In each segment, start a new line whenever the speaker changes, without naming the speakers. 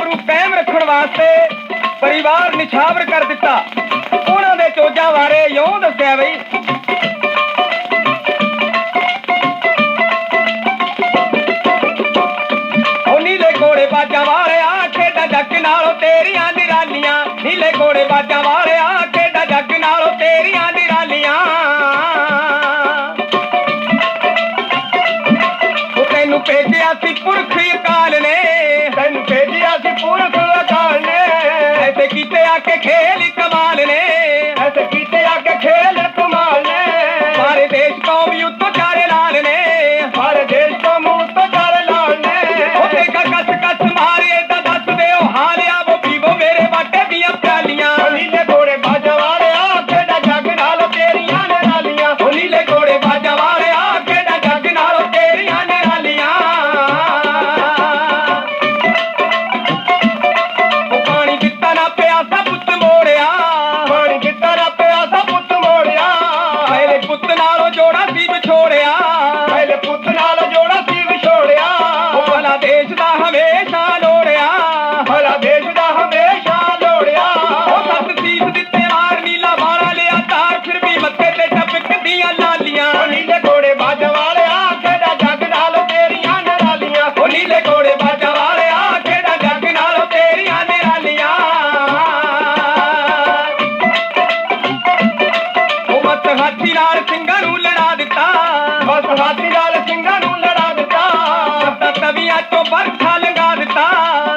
ਆਪ ਨੂੰ ਕਾਇਮ ਰੱਖਣ ਵਾਸਤੇ ਪਰਿਵਾਰ ਨਿਛਾਵਰ ਕਰ ਦਿੱਤਾ। ਉਹਨਾਂ ਦੇ ਚੋਜਾਂ ਬਾਰੇ ਯੋਂ ਦੱਸਿਆ ਬਈ ਨੀਲੇ ਘੋੜੇ ਬਾਜਾਂ ਵਾਲਿਆ ਖੇਡਾਂ ਜੱਕ ਨਾਲੋਂ ਤੇਰੀਆਂ ਨਿਰਾਲੀਆਂ ਨੀਲੇ ਘੋੜੇ ਬਾਜਾਂ ਵਾਲਿਆ ਹਾਥੀ ਨਾਲ ਸਿੰਘਾਂ ਨੂੰ ਲੜਾ ਦਿੱਤਾ। ਮਤ ਹਾਥੀ ਨਾਲ ਸਿੰਘਾਂ ਨੂੰ ਲੜਾ ਦਿੱਤਾ। ਸੱਤਾ ਤਵੀਆਂ ਤੋਂ ਬਰਖਾ ਲੰਗਾ ਦਿੱਤਾ।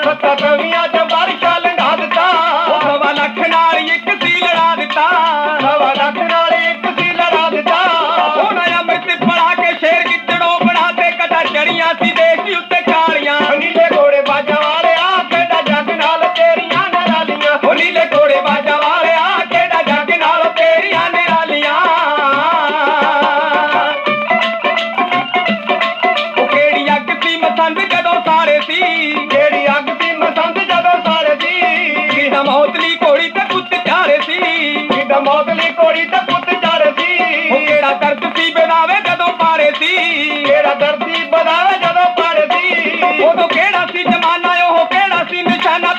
ਸੱਤਾ ਤਵੀਆਂ ਘੋੜੀ ਤੇ ਪੁੱਤ ਸੀ ਉਹ ਕਿਹੜਾ ਦਰਦ ਸੀ ਬਨਾਵੇ ਜਦੋਂ ਪਾਰੇ ਸੀ? ਕਿਹੜਾ ਦਰਦ ਸੀ ਬਨਾਵੇ ਜਦੋਂ ਪਾਰੇ ਸੀ? ਉਦੋਂ ਕਿਹੜਾ ਸੀ ਜਮਾਨਾ ਉਹ ਕਿਹੜਾ ਸੀ ਨਿਸ਼ਾਨਾ?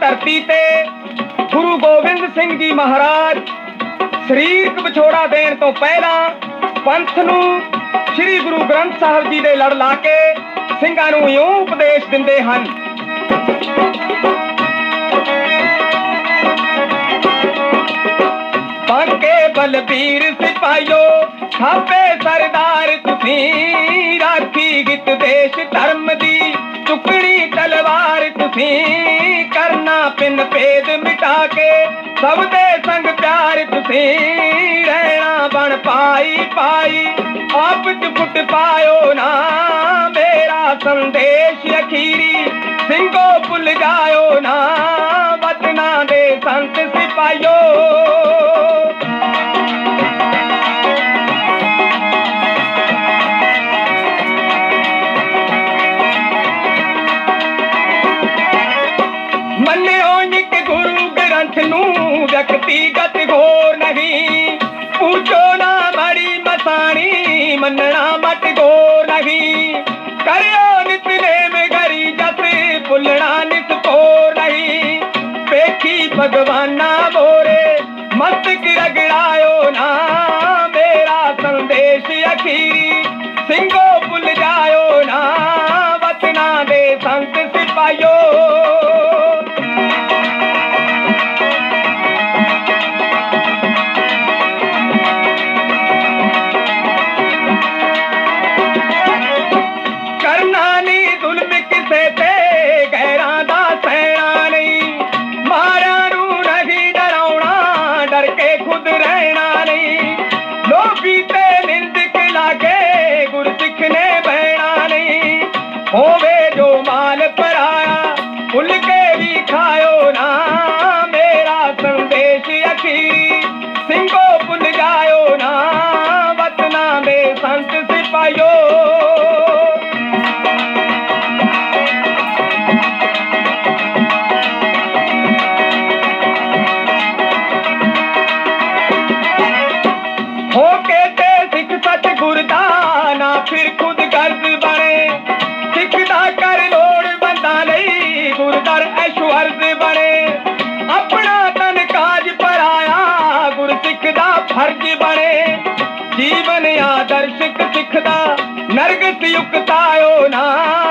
ਧਰਤੀ ਤੇ ਗੁਰੂ ਗੋਬਿੰਦ ਸਿੰਘ ਜੀ ਮਹਾਰਾਜ ਸਰੀਰਕ ਵਿਛੋੜਾ ਦੇਣ ਤੋਂ ਪਹਿਲਾਂ ਪੰਥ ਨੂੰ ਸ੍ਰੀ ਗੁਰੂ ਗ੍ਰੰਥ ਸਾਹਿਬ ਜੀ ਦੇ ਲੜ ਲਾ ਕੇ ਸਿੰਘਾਂ ਨੂੰ ਇਉਂ ਉਪਦੇਸ਼ ਦਿੰਦੇ ਹਨ। ਬਾਕੇ ਬਲਬੀਰ ਸਿਪਾਇਓ ਥਾਪੇ ਸਰਦਾਰ ਤੁਸੀਂ, ਰਾਖੀ ਗਿੱਤ ਦੇਸ਼ ਧਰਮ ਦੀ ਟੁਕੜੀ ਤੁਸੀਂ ਕਰਨਾ ਪਿੰਨ ਭੇਦ ਮਿਟਾ ਕੇ, ਸਭ ਦੇ ਸੰਗ ਪਿਆਰ ਤੁਸੀਂ ਰਹਿਣਾ ਬਣ ਪਾਈ ਪਾਈ। ਆਪ ਚ ਫੁੱਟ ਪਾਇਓ ਨਾ, ਮੇਰਾ ਸੰਦੇਸ਼ ਅਖੀਰੀ ਸਿੰਘੋ ਭੁੱਲ ਜਾਇਓ ਨਾ ਨੂੰ ਵਿਅਕਤੀਗਤ ਹੋਰ ਨਹੀਂ। ਪੂਛੋ ਨਾ ਮੜੀ ਮਸਾਣੀ, ਮੰਨਣਾ ਮਟ ਗੋਰ ਨਹੀਂ। ਕਰਿਓ ਨਿਤਨੇਮ ਗਰੀ ਜਸ, ਭੁੱਲਣਾ ਨਿਸਪੋਰ ਨਹੀਂ। ਵੇਖੀ ਭਗਵਾਨਾ ਮੋਰੇ ਮਸਤਕ ਖੁਦ ਰਹਿਣਾ ਨਹੀਂ। ਲੋਭੀ ਤੇ ਨਿੰਦਕ ਲਾਗੇ ਗੁਰਸਿੱਖ ਨੇ ਬਹਿਣਾ ਨਹੀਂ। ਹੋਵੇ ਜੋ ਮਾਲ ਪਰਾਇਆ ਭੁੱਲ ਕੇ ਵੀ ਖਾਇਓ ਨਾ। ਦਾ ਫਰਜ਼ ਬਣੇ। ਜੀਵਨ ਆਦਰਸ਼ਕ ਸਿੱਖਦਾ ਨਰਕ ਸਿਯੁਕਤਾ ਨਾ।